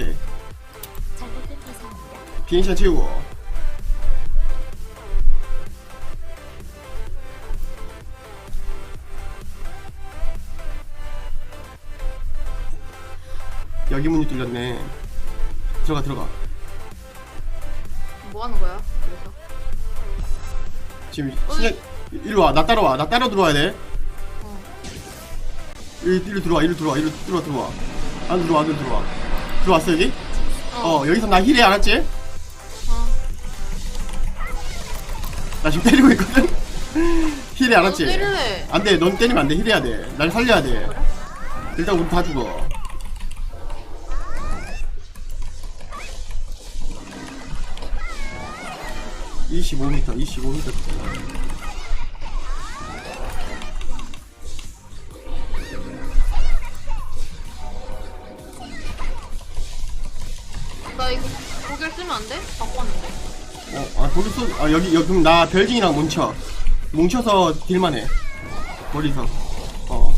오케이. 비행시간 채우고. 여기 문이 뚫렸네. 들어가 들어가. 뭐 하는 거야? 그래서 지금 신경 이리 와. 나 따라와. 나 따라 들어와야 돼. 어. 이리, 이리 들어와. 이리 들어와. 이리 들어와 들어와. 안 들어와. 안 들어와. 들어왔어 여기? 어, 여기서 나 힐해 알았지? 어. 나 지금 때리고 있거든. 힐해 알았지? 너 때릴래. 안 돼. 넌 때리면 안 돼. 힐해야 돼. 날 살려야 돼. 일단 우리 다 죽어. (25m) (25m) 어, 아, 아, 여기, 여기, 그럼 나 별징이랑 뭉쳐. 뭉쳐서 딜만 해. 머리서. 어.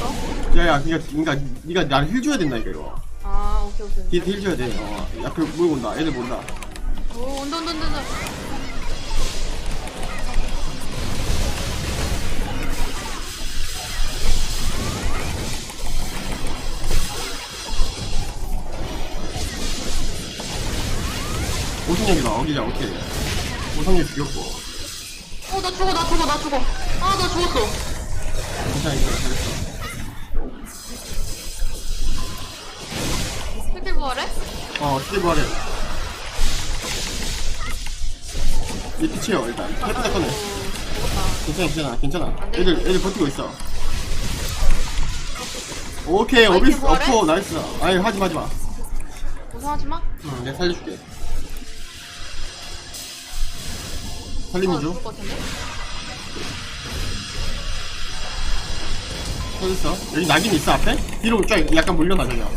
어? 야, 야, 그니까, 그니까, 니가 나를 힐 줘야 된다, 이거. 아, 오케이, 오케이. 딜, 힐 줘야 돼. 어. 앞에 물고 온다. 애들 본다. 오, 온다, 온다, 온다, 온다. 오성력이다. 어기자, 오케이. 오성력 죽였고. 어, 나 죽어, 나 죽어, 나 죽어. 아, 나 죽었어. 괜찮아, 괜찮아. 잘했어. 스킬 부활해? 어, 스티브 하래. 얘 피치요, 일단. 해보자, 꺼내. 괜찮아, 괜찮아, 괜찮아. 애들, 애들 버티고 있어. 오케이, 아, 어비스? 어퍼, 나이스. 아유, 하지 마, 하지 마. 무서워하지 마. 응, 내가 살려줄게. 것 같은데? 살렸어. 여기 낙인 있어, 앞에? 뒤로 쫙 약간 물려놔, 저기야.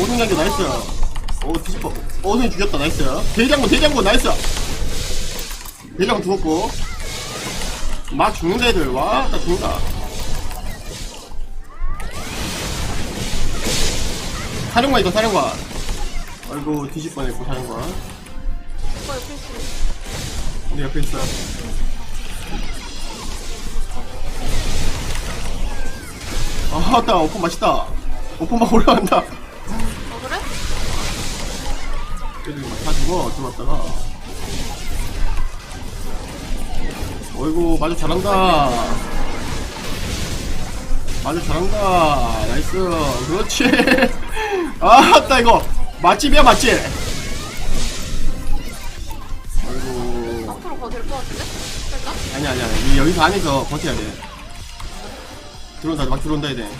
오승장교 나이스. 오, 뒤집어. 오승이 죽였다, 나이스. 대장군, 대장군, 나이스. 대장군 죽었고. 막 죽는 애들, 와, 나 죽는다. 사령관 있어, 사령관. 아이고, 뒤집 뻔했고, 사령관. 내 옆에 있어. 아, 맞다. 오픈 맛있다. 오픈 막 올라간다. 어, 그래? 애들 막다 죽어, 들어왔다가. 어이구, 마주 잘한다. 마주 잘한다. 나이스. 그렇지. 아, 맞다, 이거. 맛집이야, 맛집. 아니 아니 아니. 이 여기서 안에서 버텨야 돼. 들어온다 막 들어온다 해야 돼.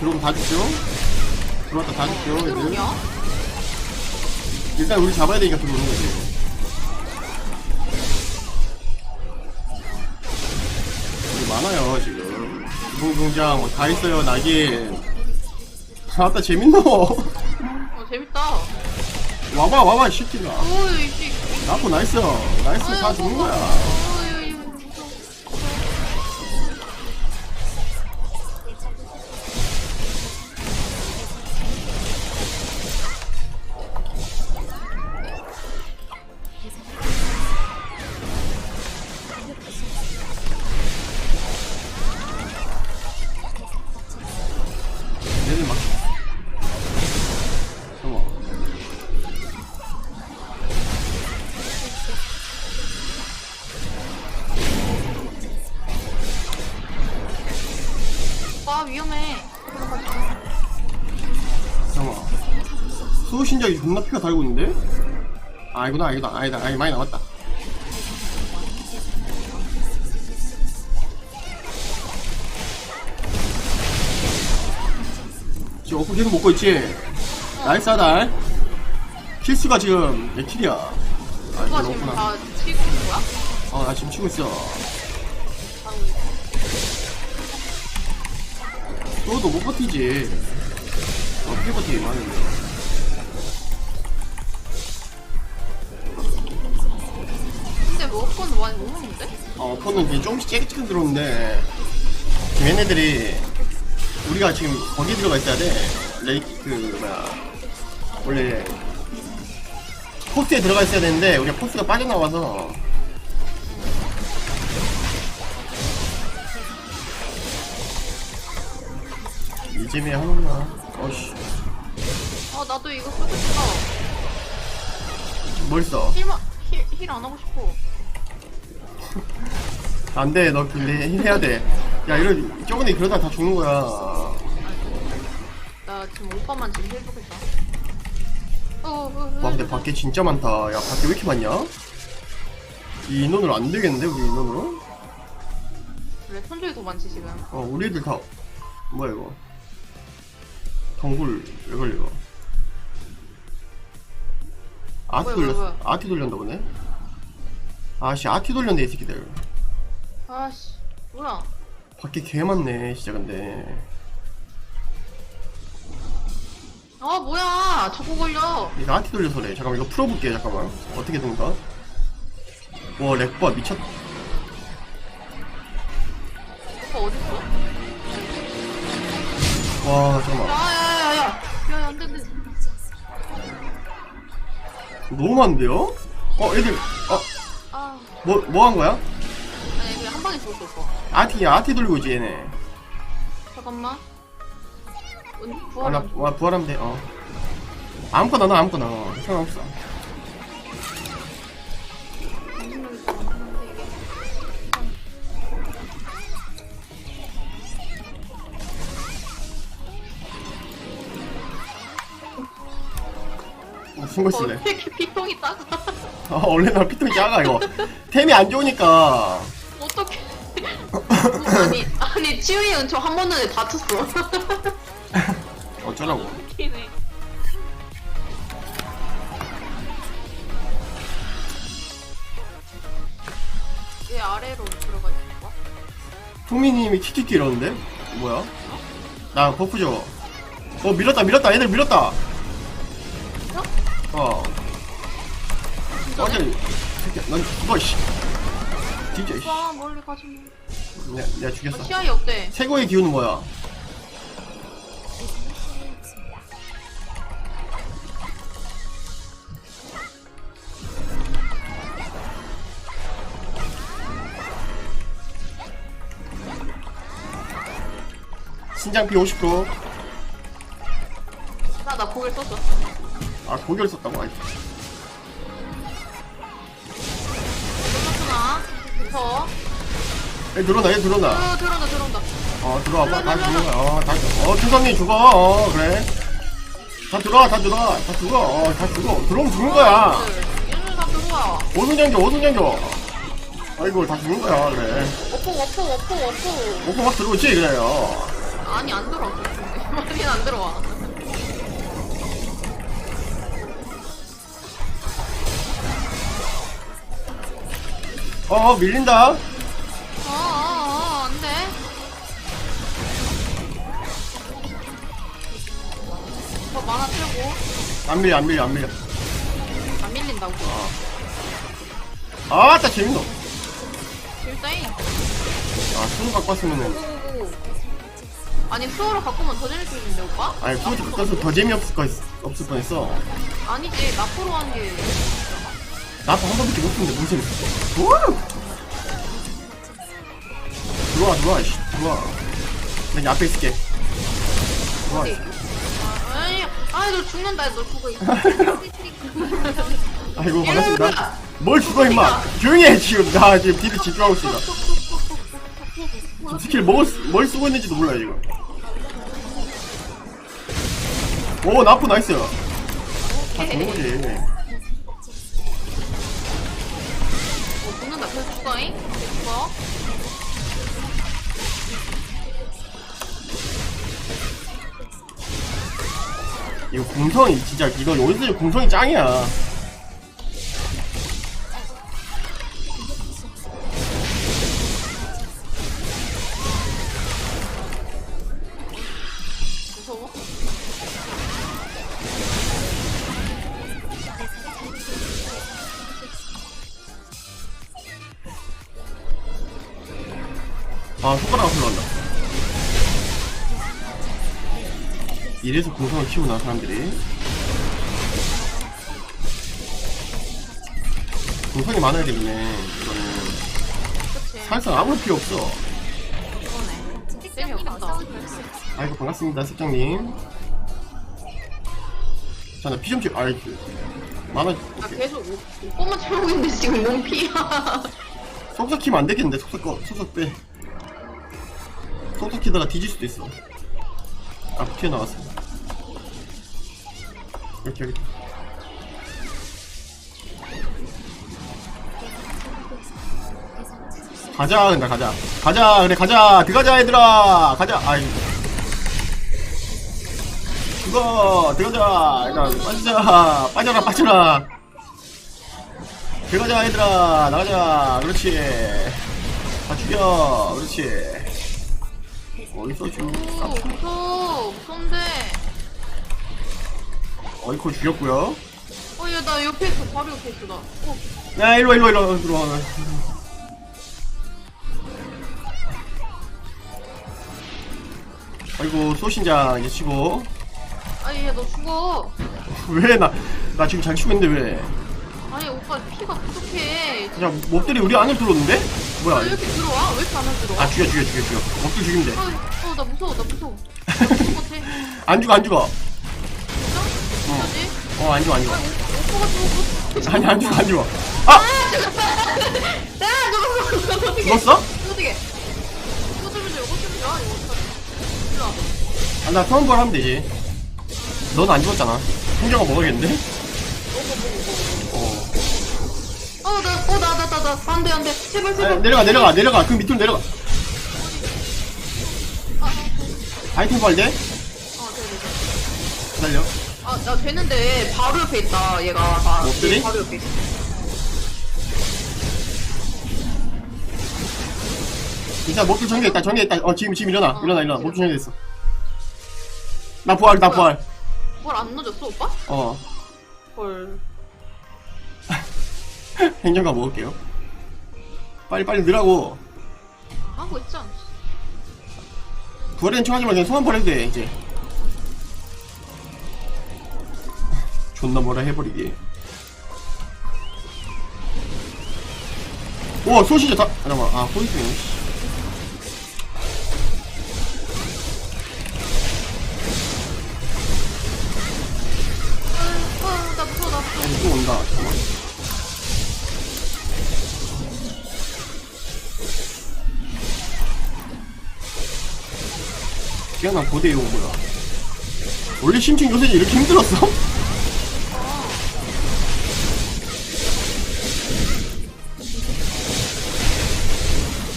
들어오면 다 죽죠? 들어왔다 다 죽죠 왜 애들? 일단 우리 잡아야 되니까 들어오는 거지. 많아요 지금. 기본공장 뭐 다 있어요 낙인. 아, 맞다 재밌노? 어, 재밌다. 와봐 와봐 이 새끼가. 오이, 씨. 나고 나이스. 나이스. 다 무서워. 거야 신작이 존나 피가 달고 있는데? 아 이구나 이구나. 아니다 아니 많이 남았다. 지금 어프 계속 먹고 있지? 나이스 하다 킬수가 지금 내 킬이야. 아 이거 지금 없구나. 다 치고 있는 거야? 어나 지금 치고 있어. 너도 못 버티지. 어떻게 버티기 많은데 많이 못 먹는데? 어, 폰은 그냥 조금씩 쬐끗쬐끗 들어오는데, 지금 얘네들이 우리가 지금 거기 들어가 있어야 돼. 레이 그 뭐야 원래 포스에 들어가 있어야 되는데 우리가 포스가 빠져나와서 이재미 하는구나. 어씨 아 나도 이거 쓰고 싶어. 뭘 써? 힐만 힐힐 안 하고 싶어. 안돼 너 근데 해야 돼. 야 이런 저번에 그러다 다 죽는 거야. 나 지금 오빠만 지금 힐 보겠다. 어, 어, 어. 와 근데 밖에 진짜 많다. 야 밖에 왜 이렇게 많냐? 이 인원으로 안 되겠는데 우리 인원으로? 그래 손주이 더 많지 지금. 어 우리 애들 다 뭐야 이거? 덩굴 왜 걸려? 아티 뭐야, 돌렸어. 뭐야, 아티 돌렸나 보네. 아씨 아티 돌렸네 이 새끼들. 아씨 뭐야? 밖에 개 많네 진짜 근데. 아 뭐야? 저거 걸려. 이거 아티 돌려서 그래. 잠깐만 이거 풀어볼게 잠깐만. 어떻게 된가? 와 렉봐 미쳤. 오빠 어디 있어? 와 잠깐만. 야야야야. 야야 안돼. 너무 많은데요? 어 애들 아 어뭐 뭐 한 거야? 방에 죽었어 오빠. 아티 아티 돌리고 있지 얘네. 잠깐만. 은 아, 부활. 나, 와, 부활하면 돼, 어. 아무거나 넣어, 아무거나. 어, 상관없어. 무슨 거 어, 쓰네. 왜 이렇게 피통이 작아? 아, 원래 나 피통이 작아, 이거. 템이 안 좋으니까. 아니, 아니, 치우이 은저 한 번에 다쳤어. 어쩌라고. 웃기네. 얘 아래로 들어가 있을까? 풍미님이 키키키 이러는데? 뭐야? 나 버프 줘. 어, 밀었다, 밀었다. 얘들 밀었다. 어. 어제, 새끼야, 넌 죽어, 씨. 진짜, 씨. 와, 멀리 가지 마. 내가, 내가 죽였어. 어, 시야이 어때? 최고의 기운은 뭐야? 신장비 50%. 나, 나 고개를 썼어. 아, 고결 썼다고. 아이. 얘 들어온다, 얘 들어온다. 어, 들어온다, 들어온다. 어, 들어와봐. 다. 어, 다, 어, 준성님 죽어. 어, 그래. 다 들어와, 다 들어와. 다 죽어. 어, 다 죽어. 들어오면 죽는 거야. 얘는 다 들어와. 오순장교, 오순장교. 아이고, 다 죽는 거야, 그래. 워포, 워포, 워포, 워포. 오빠 막 들어오지, 그래요. 아니, 안 들어와. 많이는 안 들어와. 어, 밀린다. 만화 틀고. 안 밀려, 안 밀려, 안 밀려. 안 밀린다고. 아, 딱 재밌노. 질다잉. 아, 수능 갖고 왔으면은. 오오오. 아니, 수호를 갖고 오면 더 재밌을 텐데, 오빠? 아니, 수능 갖고 왔으면 더 재미없을 거, 있- 없을 뻔했어. 아니지, 나포로 하는 게. 나도 한 번밖에 못 했는데, 무슨. 우! 들어와, 들어와, 씨. 들어와. 나 앞에 있을게. 들어와. 어디? 아, 아니, 아니, 너 죽는다, 너 죽어. 아이고, 반갑습니다. 뭘 죽어, 임마. 조용히 해, 지금. 나 지금 딜을 집중하고 있어. 지금 스킬 뭘, 쓰- 뭘 쓰고 있는지도 몰라, 지금. 오, 나쁘 나이스. 다 좋은 거지. 어, 죽는다, 계속 죽어잉? 이거 공성이 진짜 이거 원숭이 공성이 짱이야. 아 손가락 앞으로 간다. 이래서 공성을 키우나 사람들이. 공성이 많아야 되겠네. 이거는. 그치. 사실상 아무 필요 없어. 아이고 반갑습니다 색장님. 자나 피좀 채.. 아이 그 만화 나 오케이 계속 옷- 옷만 채우고 있는데 지금 너무 피야. 속삭 키면 안 되겠는데 속삭 꺼 속삭 빼. 속삭 키다가 뒤질 수도 있어. 아 튀어나왔어 이렇게 이렇게 가자 근데 가자. 가자 그래 가자. 들어가자 얘들아. 가자. 아이. 죽어. 들어가자. 일단 빠지자. 빠져라 빠져라. 들어가자 얘들아. 나가자. 그렇지. 다 죽여. 그렇지. 어디서 죽 오, 무서워. 무서운데. 어이코 죽였고요 어, 얘 나 옆에 있어. 바로 옆에 있어, 나. 어, 야 일로 와 일로 와 일로와 들어와 아이고 소신장 이제 치고 아니, 얘 너 죽어. 왜 나 나 지금 잘 치고 있는데 왜 아니, 오빠 피가 부족해. 야 몹들이 우리 안에 들어오는데? 왜 뭐야 이렇게 들어와? 왜 이렇게 안 들어와? 아 죽여 죽여 죽여 죽여 몹들 죽이면 돼 어, 어, 나 무서워, 나 무서워. 나 죽을 것 같아. 안 죽어 안 죽어? 뭐지? 어안 죽어 안 오- 오빠가 죽어. 아니 안 죽어 안 죽어 아! 야, 저거, 저거, 어떻게. 죽었어? 어떻게. 이거 좀 줘, 이거 좀 줘. 이거 어떡하지? 일로 와봐. 아, 나 처음부터 하면 되지 넌 안 죽었잖아 풍경아 먹어야겠는데? 어. 어, 나, 어, 나, 나, 나, 나. 안 돼, 안 돼. 제발, 아, 제발. 내려가 내려가 내려가 그 밑으로 내려가 아, 아이템 빨돼 어, 네, 네, 네. 기다려 아, 나 되는데 바로 옆에 있다. 얘가 다. 몹들이? 얘 바로 옆에 있어. 진짜 목줄 정리했다 정리했다 어 지금 지금 일어나 일어나 일어나 목줄 정리했어 나 부활 나 부활 뭘안 넣어줬어, 오빠? 어 헐. 행정가 먹을게요 빨리 빨리 넣으라고 하고 있지 않지? 부활엔 청하지 말고 그냥 소환 버려도 돼 이제 존나 뭐라 해버리기 오 소시자 다 잠깐만. 아 포인트네 아, 아, 또 온다. 잠깐만. 깨어난 고대 이거 뭐야? 원래 심층 요새 이렇게 힘들었어?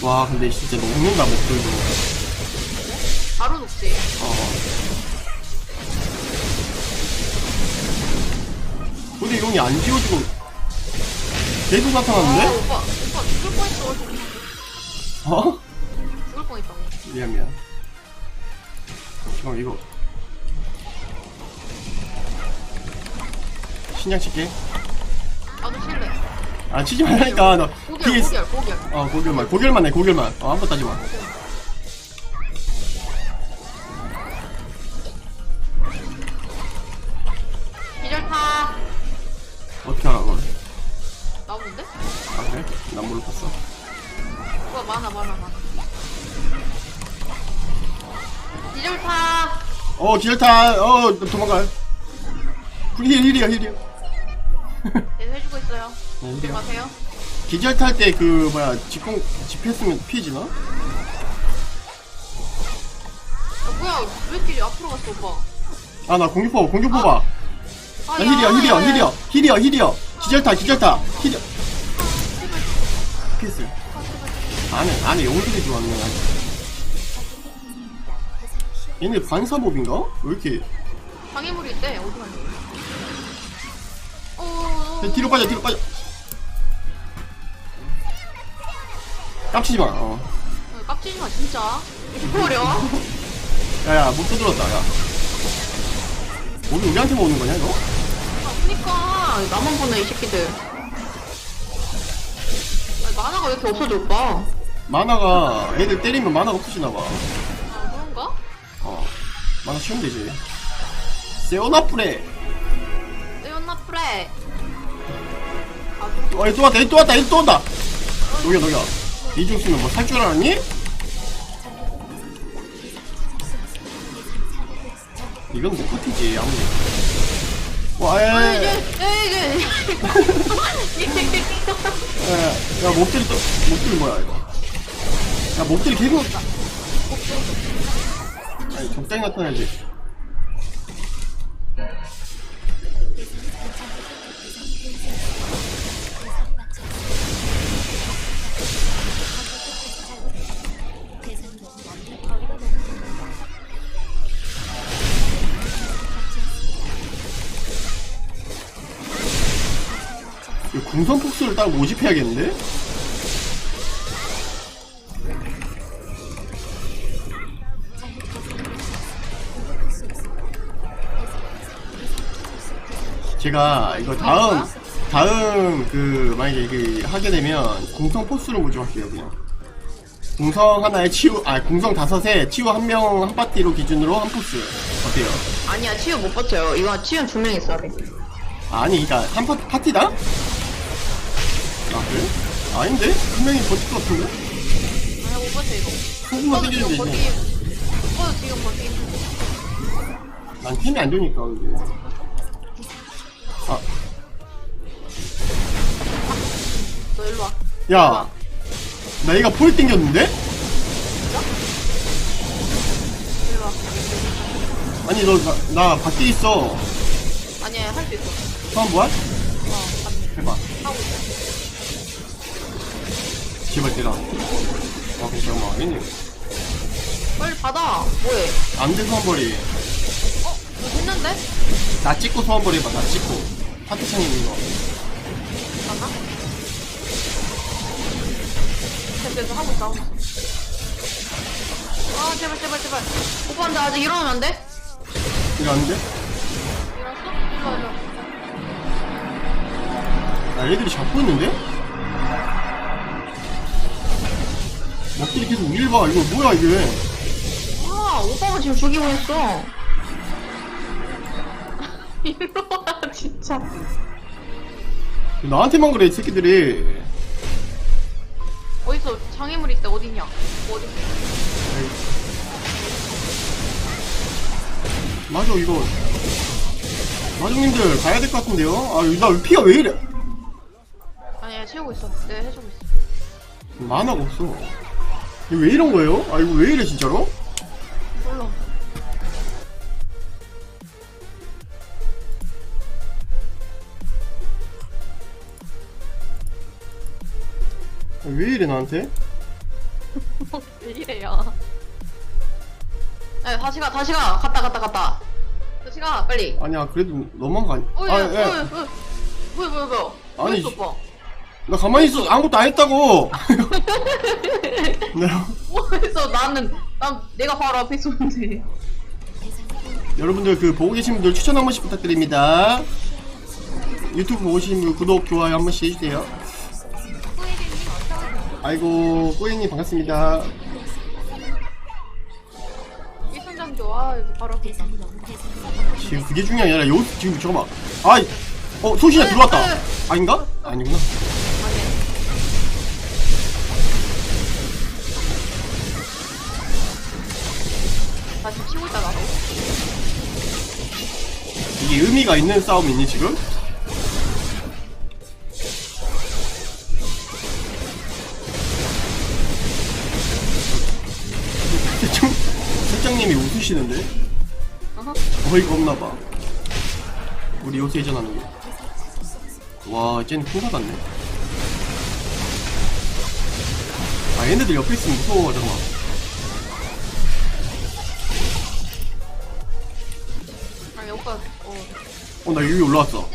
와 근데 진짜 녹는다 목소리도 바로 녹지. 어. 고대 용이 안 지워지고 계속 아, 나타났는데? 오빠, 오빠 죽을 뻔했어. 어? 죽을 뻔했다고. 미안 미안 잠깐 이거 신장 칠게 나도 실래. 아 치지 말라니까 너 고결, PS 고결, 고결. 어 고결만 고결만 해 고결만 어 아무것도 하지마 기절타. 어떻게 하나 그걸 나오는데? 아 그래? 난 봤어 오빠 많아, 많아, 많아. 기절타. 어 기절타 어 도망가 힐 힐이야 힐이야 네, 해주고 있어요. 네, 힐이야 가세요. 기절 탈 때 그 뭐야 집공 집했으면 피해지나? 야, 뭐야, 왜 이렇게 앞으로 갔어, 오빠? 아 나 공격 뽑아 공격 뽑아 아, 나 힐이야 힐이야 야, 야. 힐이야 힐이야 힐이야 기절 타 기절 타 힐이야 피했어 안에 안에 영웅들이 들어왔네 얘네 반사법인가? 왜 이렇게 방해물이 있대, 어디 갔니? 어, 야, 뒤로 빠져 뒤로 빠져 깝치지 마 어. 어, 깝치지 마, 진짜. 이렇게 버려. 야야 못 두드렸다 야 목이 우리한테만 오는 거냐 이거? 아, 그니까. 나만 보네, 이 새끼들. 아니, 만화가 왜 이렇게 없어져, 오빠? 만화가 얘들 때리면 만화가 없어지나 봐 아, 그런가? 어 만화 치우면 되지 세오나프레 레오나 프레. 아, 어, 얘또 왔다, 얘또 왔다, 얘또 온다. 녹여, 녹여. 이중 쓰면 뭐 살 줄 알았니? 이건 못 버티지, 아무리. 와, 에, 아, 에. 야, 목들이 또, 목들이 뭐야, 이거. 야, 목들이 계속. 아니, 적당히 나타나야지. 이 궁선 폭스를 딱 모집해야겠는데? 제가 이거 다음 다음 그 만약에 그 하게 되면 궁성 포스로 모집할게요 그냥 궁성 하나에 치유 아 궁성 다섯에 치유 한 명 한 파티로 기준으로 한 포스 어때요? 아니야, 치유 못 버텨요. 이거 치유 두 명 있어야 돼. 아니 그니까 한 파, 파티다? 아 그래? 아닌데? 한 명이 버틸 것 같은데? 아니, 못 버텨, 이거. 소금만 오빠도 지금 땡기는데 버티기. 이제 오빠도 지금 버티기. 난 템이 안 좋으니까 이게 아, 너 일로 와. 야, 나 얘가 폴 땡겼는데? 일로 와. 아니 너 나 밖에 있어 아니야, 할 수 있어. 처음 뭐야? 제발 때라 아 잠깐만 알겠니? 빨리 받아. 뭐해? 안돼 소환벌이 어? 뭐 했는데? 나 찍고 소환벌이 해봐 나 찍고 파티창에 있는 거 맞나? 됐어, 됐어. 하고 있어. 아, 제발, 제발, 제발. 오빠한테 아직 일어나면 안 돼? 이거 아닌데? 일어났어? 일로 와, 일로 와. 나 애들이 잡고 있는데? 먹들이 계속 우릴 봐 이거 뭐야 이게 아, 오빠가 지금 죽이고 있어. 일로 와, 진짜. 나한테만 그래 이 새끼들이 어딨어? 장애물 어딨냐? 뭐 어딨어? 맞아 이거 마중님들 가야 될 것 같은데요? 아 나 피가 왜 이래 아니야, 채우고 있어. 내가 해주고 있어. 만화가 없어 이거 왜 이런 거예요? 아 이거 왜 이래 진짜로? 몰라. 아, 왜 이래 나한테? 왜 이래요? 야, 다시 가, 다시 가. 갔다, 갔다, 갔다. 다시 가, 빨리. 아니야 그래도 너무한 거 아니야 어, 아, 야, 예. 어, 야, 어, 뭐야, 뭐야, 뭐야. 아니, 아니, 오빠. 나 가만히 있어 아무것도 안 했다고 뭐 했어? 나는, 난 내가 바로 앞에 있었는데. 여러분들 그 보고 계신 분들 추천 한 번씩 부탁드립니다 유튜브 보고 계신 분 구독 좋아요 한 번씩 해주세요 아이고 꼬잉님 반갑습니다 일순장 좋아. 여기 바로 앞에 있어. 지금 그게 중요한 게 아니라 요 지금 잠깐만 아이 어 소신이 들어왔다 아닌가? 아니구나. 나 의미가 있는 싸움이니 지금? 실장, 실장님이 웃으시는데? 어이가 없나봐 우리 요새 예전하는 거 와, 쟤는 큰거 같네 아, 얘네들 옆에 있으면 무서워, 잠깐만 나 여기 올라왔어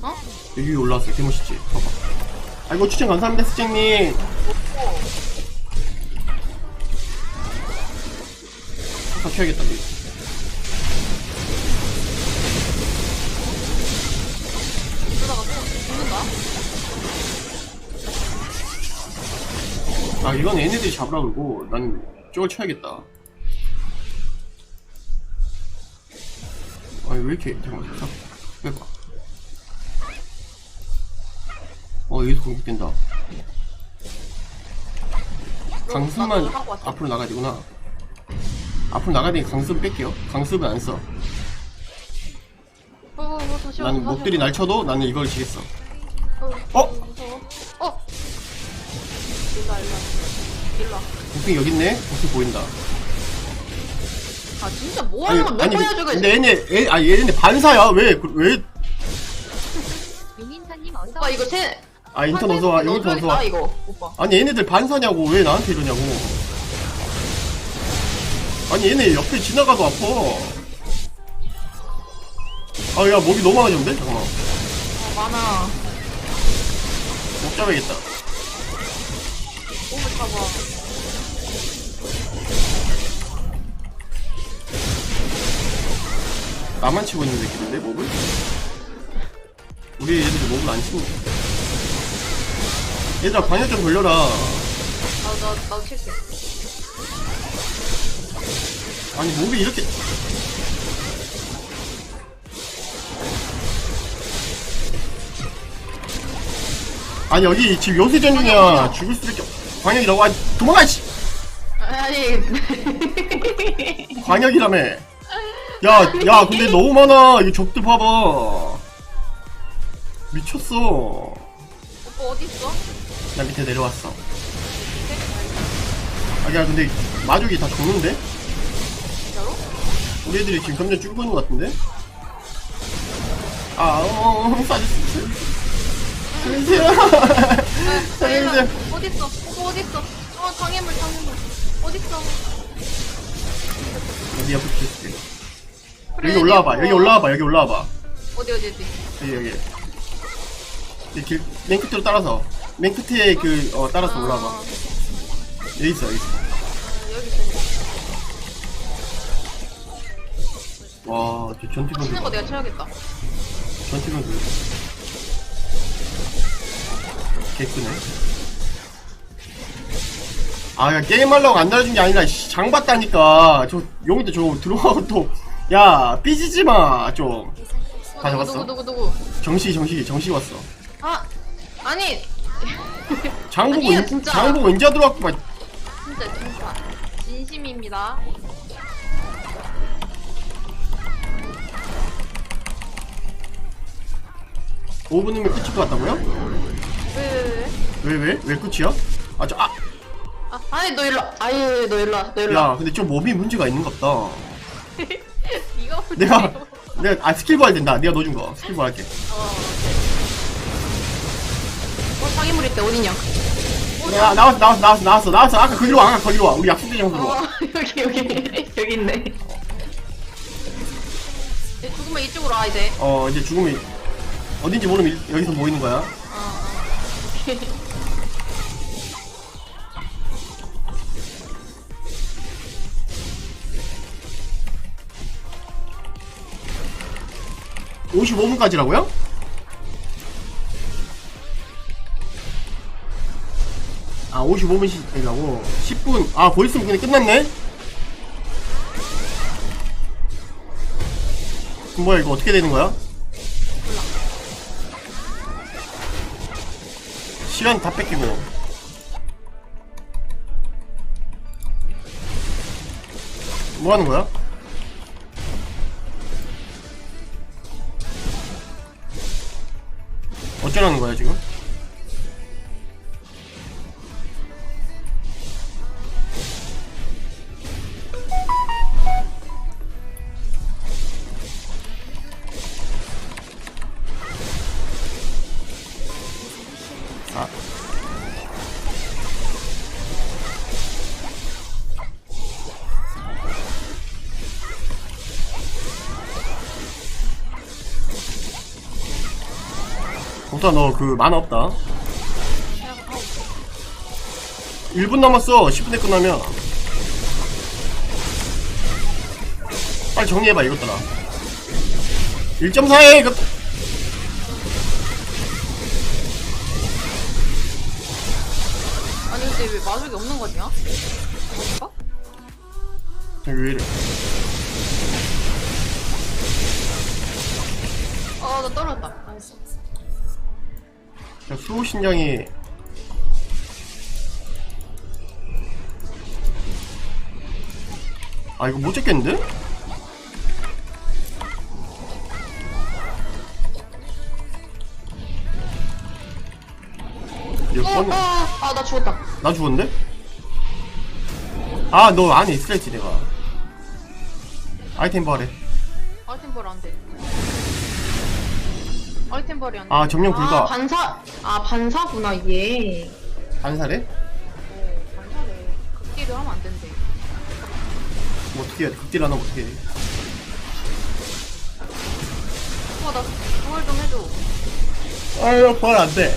어? 여기 올라왔어. 개멋있지? 봐봐. 아이고, 추천 감사합니다, 수장님. 다 켜야겠다. 그러다가 또 죽는다? 아, 이건 얘네들이 잡으라 그러고, 난 저걸 쳐야겠다. 아니 왜 이렇게 잠깐만 자 빼봐 어 여기서 공격된다 강습만. 앞으로 나가야 되구나 앞으로 나가야 되니 강습 뺄게요 강습은 안써 어, 나는 목들이 와. 날 쳐도 나는 이걸 지겠어 어? 어? 일로와, 여기 있네 복숭이 보인다 아, 진짜 뭐 하는 건몇 번이나 죽여, 근데 얘네 얘, 아 얘네 반사야 왜왜 왜, 오빠, 이거 제. 아 인턴 어서와 인턴 어서와 아, 이거, 오빠. 아니 얘네들 반사냐고 왜 나한테 이러냐고 아니 얘네 옆에 지나가도 아파 아야 목이 너무 많아졌는데? 잠깐만 어, 많아. 목 잡아야겠다 몸을 잡아. 나만 치고 있는 새끼인데 목을? 우리 얘들이 목을 안 치는 얘들아 방역 좀 돌려라. 나, 나, 나도 칠게. 아니 목이 이렇게. 아니 여기 지금 요새전 중이야 죽을 수밖에 없 광역이라고. 아 도망가 씨! 아니. 광역이라며. 야야 근데 너무 많아. 이 적들 봐봐. 미쳤어. 오빠 어딨어? 나 밑에 내려왔어 아야 근데 마족이 다 죽는데? 우리 애들이 지금 점점 죽고 있는 것 같은데? 아, 어, 어, 살려주세요. 살려주세요. 살려주세요. 어딨어? 오빠 어딨어? 어, 장애물, 장애물. 어딨어? 여기 옆에 붙여줄게. 그래, 여기 올라와봐, 이거. 여기 올라와봐, 여기 올라와봐. 어디, 어디, 어디? 여기, 여기. 여기 길, 맨 끝으로 따라서. 맨 끝에 그, 어, 따라서. 아, 여기 있어, 여기 있어. 여기 있어. 여기. 와, 저 전투병 치는 거 들어. 내가 쳐야겠다. 전투병 들어. 개끄네. 아, 야, 게임하려고 안 달아준 게 아니라, 씨, 장 봤다니까. 저, 용인데 저 들어가고 또, 야, 삐지지 마, 좀. 다 누구? 누구, 누구, 누구? 정시, 정시, 정시 왔어. 아, 아니, 장 보고, 아니에요, 인- 진짜. 장 보고 인자 들어왔고, 막, 진짜, 진짜. 진심입니다. 오분이면 끝일 것 같다고요? 왜, 왜, 왜? 왜, 왜? 왜 끝이야? 아, 저, 아! 아, 아니, 너 일로 와. 아유, 너 일로 와. 너 일로 와. 야, 근데 좀 몸이 문제가 있는 것 같다. 이거 내가, 내가, 아, 스킬볼 할 된다. 내가 넣어준 거. 스킬볼 할게. 어. 어, 장애물 있대. 어디냐? 야, 나왔어, 나왔어, 나왔어, 나왔어, 나왔어. 아까 거기로 와, 아까 거기로 와. 우리 약속된 장소로 와. 어, 여기, 여기. 여기 있네. 이제 죽으면 이쪽으로 와, 이제. 어, 이제 죽음이, 어딘지 모르면 일- 여기서 모이는 거야. 어, 어. 오 55분까지라고요? 아, 55분씩이라고? 10분. 아, 벌써 그냥 끝났네? 뭐야, 이거 어떻게 되는 거야? 시간 다 뺏기고. 뭐 하는 거야? 어쩌라는 거야, 지금? 공사 너그 만화 없다. 1분 남았어. 10분에 끝나면. 빨리 정리해봐, 이것들아. 1.4에 이것 아니, 근데 왜 마족이 없는 거냐? 뭔가? 왜 이래. 수호 신장이 아 이거 못 잡겠는데? 어, 뻔히 어, 아, 나 죽었다. 나 죽었는데? 아 너 안에 있어야지 내가 아이템 바래 아이템벌 안 돼. 아이템벌이 안 돼. 아, 점령 불가. 아, 반사, 아, 반사구나, 얘. 안사래? 어, 반사래. 극딜을 하면 안 된대. 뭐 어떻게 해야 돼 극딜 안 하면 어떻게 해 어, 나 부활 좀 해줘. 아유 벌 안돼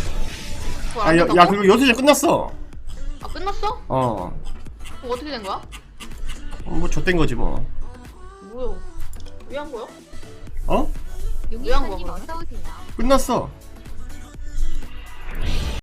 부활 아, 안 야, 된다고? 야 그리고 여섯시 끝났어 아, 끝났어? 어 그거 어떻게 된 거야? 뭐 좆된 거지 뭐 뭐야? 왜 한 거야? 어? 왜 한 거야, 그러면? 어서 오세요. 끝났어